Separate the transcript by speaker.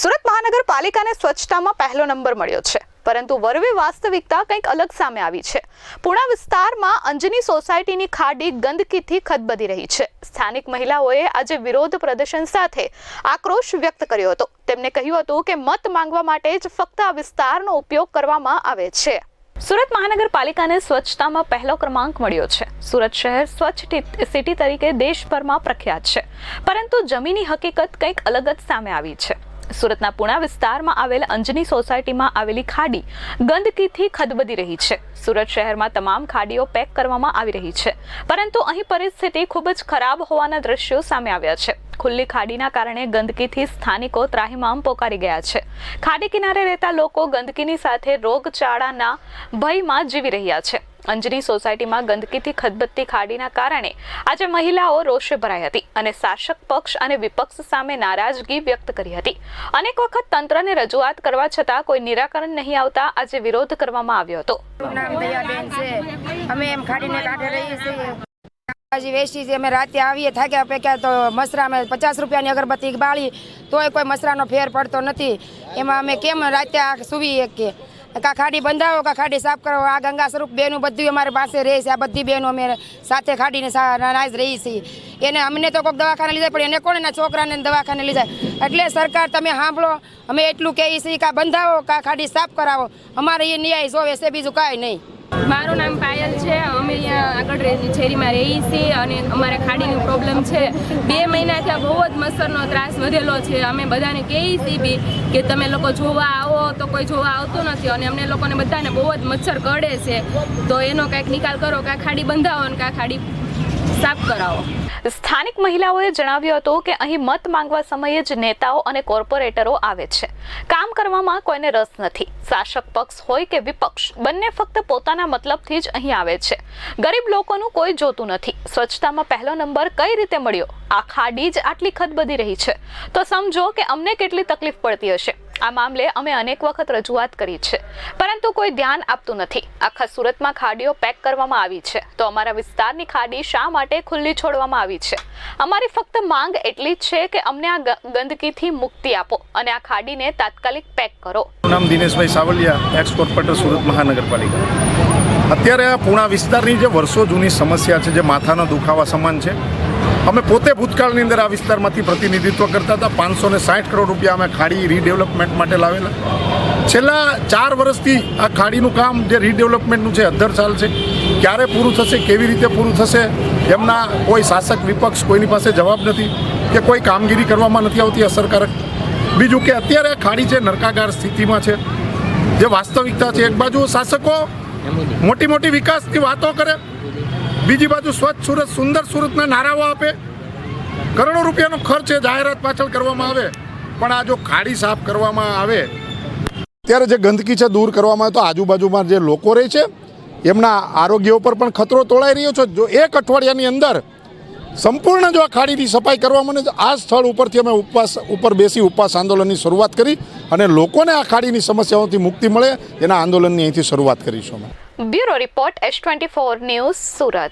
Speaker 1: સુરત મહાનગરપાલિકાને સ્વચ્છતામાં પહેલો નંબર મળ્યો છે. પરંતુ વરવે વાસ્તવિકતા કંઈક અલગ સામે આવી છે. પુણા વિસ્તારમાં અંજની સોસાયટીની ખાડી ગંદકીથી ખદબદી રહી છે. સ્થાનિક મહિલાઓએ આજે વિરોધ પ્રદર્શન સાથે આક્રોશ વ્યક્ત કર્યો હતો. તેમણે કહ્યું હતું કે મત માંગવા માટે જ ફક્ત આ વિસ્તારનો ઉપયોગ કરવામાં આવે છે. સુરત મહાનગરપાલિકાને સ્વચ્છતામાં પહેલો ક્રમાંક મળ્યો છે. સુરત શહેર સ્વચ્છ સિટી તરીકે દેશભરમાં પ્રખ્યાત છે. પરંતુ જમીની હકીકત કંઈક અલગ જ સામે આવી છે. સુરતના પુણા વિસ્તારમાં આવેલ અંજની સોસાયટીમાં આવેલી ખાડી ગંદકીથી ખદબદી રહી છે. સુરત શહેરમાં તમામ ખાડીઓ પેક કરવામાં આવી રહી છે. પરંતુ અહીં પરિસ્થિતિ ખૂબ જ ખરાબ હોવાના દ્રશ્યો સામે આવ્યા છે. ખુલ્લી ખાડીના કારણે ગંદકીથી સ્થાનિકો ત્રાહિમામ પોકારી ગયા છે. ખાડી કિનારે રહેતા લોકો ગંદકીની સાથે રોગચાળાના ભયમાં જીવી રહ્યા છે. અંજની સોસાયટીમાં ગંદકીથી ખદબત્તી ખાડીના કારણે આજે મહિલાઓ રોષે ભરાઈ હતી અને શાસક પક્ષ અને વિપક્ષ સામે નારાજગી વ્યક્ત કરી હતી. અનેક વખત તંત્રને રજૂઆત કરવા છતાં કોઈ નિરાકરણ નહીં આવતા આજે વિરોધ કરવામાં આવ્યો હતો.
Speaker 2: હજી વેચી છે. અમે રાતે આવીએ, થાક્યા પેક્યા તો મસરા અમે પચાસ રૂપિયાની અગરબત્તી બાળી, તોય કોઈ મસરાનો ફેર પડતો નથી. એમાં અમે કેમ રાતે આ સુવી શકીએ? કા ખાડી બંધાવો કા ખાડી સાફ કરો. આ ગંગા સ્વરૂપ બેનું બધું અમારી પાસે રહે છે. આ બધી બહેનો અમે સાથે ખાડીને નાજ રહી છીએ એને અમને તો કોઈક દવાખાને લીધા, પણ એને કોણ એના છોકરાને દવાખાને લીધા? એટલે સરકાર તમે સાંભળો, અમે એટલું કહીએ છીએ કા બંધાવો કા ખાડી સાફ કરાવો. અમારે એ ન્યાય જોવે છે, બીજું કાંઈ નહીં.
Speaker 3: મારું નામ પાયલ છે. અમે અહીંયા આગળ શેરીમાં રહીએ છીએ અને અમારે ખાડીનો પ્રોબ્લેમ છે. બે મહિનાથી આ બહુ જ મચ્છરનો ત્રાસ વધેલો છે. અમે બધાને કહીએ છીએ બી કે તમે લોકો જોવા આવો તો કોઈ જોવા આવતું નથી અને અમને લોકોને બધાને બહુ જ મચ્છર કરડે છે. તો એનો કાંઈક નિકાલ કરો કાં ખાડી બંધાવો અને કાં ખાડી સાફ કરાવો.
Speaker 1: સ્થાનિક મહિલાઓએ જણાવ્યું હતું કે અહીં મત માંગવા સમયે જ નેતાઓ અને કોર્પોરેટરો આવે છે. કામ કરવામાં કોઈને રસ નથી. શાસક પક્ષ હોય કે વિપક્ષ, બંને ફક્ત પોતાના મતલબથી જ અહીં આવે છે. ગરીબ લોકોનું કોઈ જોતું નથી. સ્વચ્છતામાં પહેલો નંબર કઈ રીતે મળ્યો? આ ખાડી જ આટલી ખદબદી રહી છે. તો સમજો કે અમને કેટલી તકલીફ પડતી હશે. આ મામલે અમે અનેક વખત રજૂઆત કરી છે. પરંતુ કોઈ ધ્યાન આપતું નથી. આખા સુરતમાં ખાડીઓ પેક કરવામાં આવી છે. તો અમારા વિસ્તારની ખાડી શા માટે ખુલ્લી છોડવામાં આવી છે? અમારી ફક્ત માંગ એટલી જ છે કે અમને આ ગંદકીથી મુક્તિ આપો અને આ ખાડીને તાત્કાલિક પેક કરો.
Speaker 4: નામ દિનેશભાઈ સાવલિયા એક્સ કોર્પોરેટર સુરત મહાનગરપાલિકા. અત્યારે આ પૂણા વિસ્તારની જે વર્ષો જૂની સમસ્યા છે, જે માથાના દુખાવા સમાન છે અમે પોતે ભૂતકાળની અંદર આ વિસ્તારમાંથી પ્રતિનિધિત્વ કરતા હતા. પાંચસો ને સાઠ કરોડ રૂપિયા અમે ખાડી રીડેવલપમેન્ટ માટે લાવેલા. છેલ્લા ચાર વર્ષથી આ ખાડીનું કામ જે રીડેવલપમેન્ટનું છે, અધ્ધર ચાલ છે, ક્યારે પૂરું થશે, કેવી રીતે પૂરું થશે, એમના કોઈ શાસક વિપક્ષ કોઈની પાસે જવાબ નથી કે કોઈ કામગીરી કરવામાં નથી આવતી અસરકારક. બીજું કે અત્યારે આ ખાડી છે નરકાગાર સ્થિતિમાં છે, જે વાસ્તવિકતા છે, એક બાજુ શાસકો મોટી મોટી વિકાસની વાતો કરે બીજી બાજુ સ્વચ્છ સુરત, સુંદર સુરતના નારાઓ આપે. કરોડો રૂપિયાનો ખર્ચ એ જાહેરાત પાછળ કરવામાં આવે, પણ આ જો ખાડી સાફ કરવામાં આવે, ત્યારે જે ગંદકી છે દૂર કરવામાં આવે, તો આજુબાજુમાં જે લોકો રહે છે, એમના આરોગ્ય ઉપર પણ ખતરો તોળાઈ રહ્યો છે. જો એક અઠવાડિયાની અંદર સંપૂર્ણ જો આ ખાડીની સફાઈ કરવામાં તો આ સ્થળ ઉપરથી અમે ઉપવાસ ઉપર બેસી ઉપવાસ આંદોલનની શરૂઆત કરી અને લોકોને આ ખાડીની સમસ્યાઓથી મુક્તિ મળે, એના આંદોલનની અહીંથી શરૂઆત કરીશું અમે.
Speaker 1: Bureau report S twenty four news Surat.